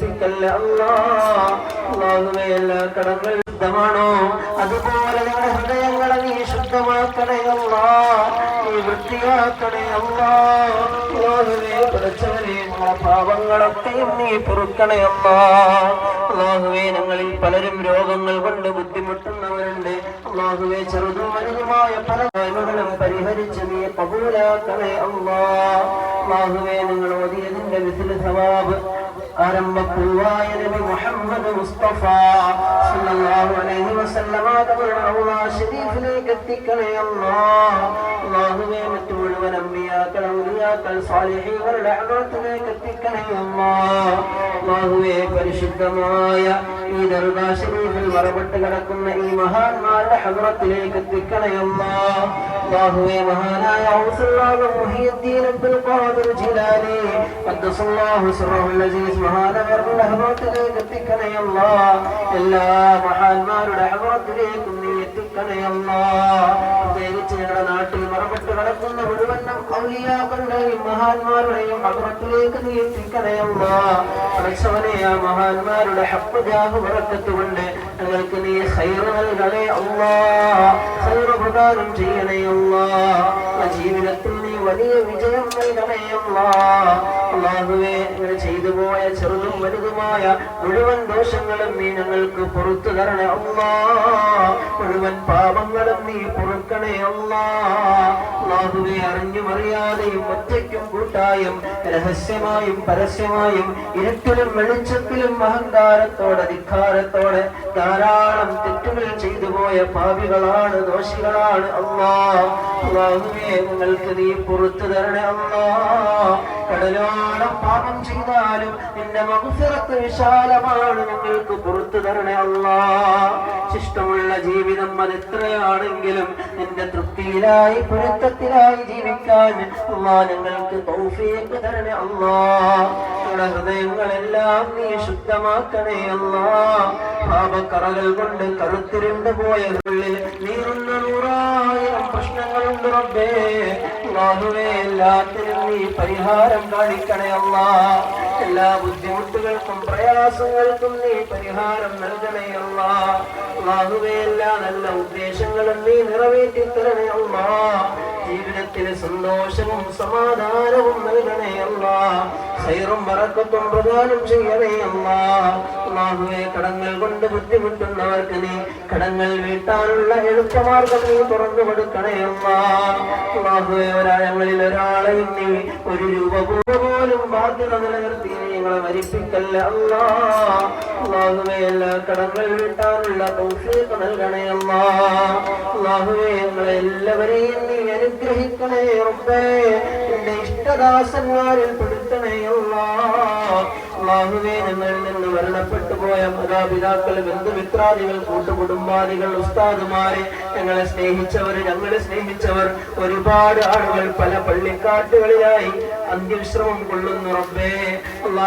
എല്ലാ കടങ്ങൾ ശുദ്ധമാണോ? അതുപോലെ ഞങ്ങളുടെ ഹൃദയങ്ങളെ നീ ശുദ്ധമാക്കണേ അല്ലാ. നീ വൃത്തിയാക്കണേ അല്ലാ. അള്ളാഹുവേ പഠിച്ചവരെ ഞങ്ങളുടെ പാപങ്ങളൊക്കെയും നീ പൊറുക്കണേ അല്ലാ. അള്ളാഹുവേ ഞങ്ങളിൽ പലരും രോഗങ്ങൾ കൊണ്ട് ബുദ്ധിമുട്ടുന്നവരുണ്ട്. അള്ളാഹുവേ ചെറുതും വലുതുമായ പല കാര്യങ്ങളും പരിഹരിച്ച് നീ കബൂലാക്കണേ അള്ളാഹുവേ നിങ്ങൾ ഓതിയതിന്റെ വിസിൽ സവാബ് ആരംഭപ്പൂവായ നബി മുഹമ്മദ് മുസ്തഫ സല്ലല്ലാഹു അലൈഹി വസല്ലമ തങ്ങളുടെ റൗള ശരീഫിലേക്ക് എത്തിക്കണേ അല്ലാഹ് അല്ലാഹുവേ മറ്റു മുഴുവൻ അമ്പിയാക്കൾ ഔലിയാക്കൾ സാലിഹീങ്ങളുടെ അകത്തിലേക്ക് എത്തിക്കണേ അല്ലാഹ് അല്ലാഹുവേ പരിശുദ്ധമായ ഈ ദർഗാ ശരീഫിൽ മറപ്പെട്ട് കിടക്കുന്ന ഈ മഹാന്മാരുടെ ഹദ്റത്തിലേക്ക് എത്തിക്കണേ അല്ലാഹുവേ മഹാനായ ഔസുല്ലാഹ് മുഹിയുദ്ദീൻ അബ്ദുൽ ഖാദിർ ജിലാനി ഖദ്ദസല്ലാഹു സിറഹുൽ അസീസ് മഹാനവരുടെ ഹദ്റത്തിലേക്ക് എത്തിക്കണേ അല്ലാഹ് എല്ലാ മഹാന്മാരുടെ ഹദ്റത്തിലേക്കും നീ എത്തിക്കണേ അല്ലാഹ് പ്രത്യേകിച്ച് ഞങ്ങളുടെ നാട്ടിൽ മറപ്പെട്ട് കിടക്കുന്ന മുഴുവൻ ഔലിയാക്കളുടെയും മഹാന്മാരുടെയും ഹദ്റത്തിലേക്ക് നീ എത്തിക്കണേ അല്ലാഹ് ആ മഹാന്മാരുടെ ഹബ്ബ് ജാഹ് ബറക്കത്ത് കൊണ്ട് ഞങ്ങൾക്ക് നീ ഖൈർ നൽകണേ ഖൈർ പ്രദാനം ചെയ്യണേ അല്ലാഹ് ജീവിതത്തിൽ നീ വലിയ വിജയം നൽകണേ അല്ലാഹ് അല്ലാഹുവേ ഇങ്ങനെ ചെയ്തു പോയ ചെറുതും വലുതുമായ മുഴുവൻ ദോഷങ്ങളും നീ ഞങ്ങൾക്ക് പുറത്തു തരണേ അല്ലാഹ് മുഴുവൻ പാപങ്ങളും നീ പൊറുക്കണേ അല്ലാഹ് അല്ലാഹുവേ അറിഞ്ഞും അറിയാതെയും ഒറ്റയ്ക്കും കൂട്ടായും രഹസ്യമായും പരസ്യമായും ഇരുട്ടിലും വെളിച്ചത്തിലും അഹങ്കാരത്തോടെ ധിക്കാരത്തോടെ ധാരാളം തെറ്റുകൾ ചെയ്തു പോയ പാപികളാണ് ദോഷികളാണ്. അള്ളാഹുവേ നിങ്ങൾക്ക് നീ പുറത്തു തരണേ അല്ലാ കടലോളം പാപം ചെയ്താലും നിന്റെ മകുസിറത്ത് വിശാലമാണ്. ഞങ്ങൾക്ക് പുറത്തു തരണേ അല്ലാ ശിഷ്ടമുള്ള ജീവിതം അതെത്രയാണെങ്കിലും നിന്റെ തൃപ്തിയിലായി പൊരുത്തത്തിലായി ജീവിക്കാൻ അല്ലാ ഞങ്ങൾക്ക് തൗഫീഖ് തരണേ അള്ളാ. ഹൃദയങ്ങളെല്ലാം നീ ശുദ്ധമാക്കണേ അല്ലാ പാപക്കറകൾ കൊണ്ട് കറുത്തിരുണ്ട് പോയ ഉള്ളിൽ നീറുന്ന നൂറായിരം പ്രശ്നങ്ങളുണ്ട് റബ്ബേ. ബാഹുവേ എല്ലാത്തിനും നീ പരിഹാരം കാണിക്കണേ അല്ലാ എല്ലാ ബുദ്ധിമുട്ടുകൾക്കും പ്രയാസങ്ങൾക്കും നീ പരിഹാരം നൽകണേ അല്ലാ അല്ലാഹുവേ എല്ലാ നല്ല ഉദ്ദേശങ്ങളും നീ നിറവേറ്റി തരണേ ജീവിതത്തിൽ സന്തോഷവും സമാധാനവും നൽകണേ അമ്മ സൈറും മറക്കത്തും പ്രദാനം ചെയ്യണേ അല്ലാ. അല്ലാഹുവേ കടങ്ങൾ കൊണ്ട് ബുദ്ധിമുട്ടുന്നവർക്ക് നീ കടങ്ങൾ വീട്ടാനുള്ള എളുപ്പമാർഗം നീ തുറന്നു കൊടുക്കണേ അല്ലാ. അല്ലാഹുവേ ഒരാളങ്ങളിൽ ഒരാളെയും നീ ഒരു രൂപ പോലും ബാധ്യത നിലനിർത്തി നിങ്ങളെ മരിപ്പിക്കല്ല? അള്ളാഹുവേ എല്ലാ കടങ്ങൾ വീട്ടാനുള്ള തൗഫീഖ് നൽകണേ അല്ലാ. ഞങ്ങളെ എല്ലാവരെയും നീ അനുഗ്രഹിക്കണേ റബ്ബേ. എന്റെ ഇഷ്ടദാസന്മാരിൽ പെടുത്തണേ അല്ലാ. അല്ലാഹുവേ ഞങ്ങളിൽ നിന്ന് മരണപ്പെട്ടു പോയ മാതാപിതാക്കൾ ബന്ധുമിത്രാദികൾ കൂട്ടുകുടുംബാദികൾ ഉസ്താദുമാരെ ഞങ്ങളെ സ്നേഹിച്ചവർ ഞങ്ങളെ സ്നേഹിച്ചവർ ഒരുപാട് ആളുകൾ പല പള്ളിക്കാട്ടുകളിലായി അന്ത്യവിശ്രമം കൊള്ളുന്നു റബ്ബേ. അല്ലാ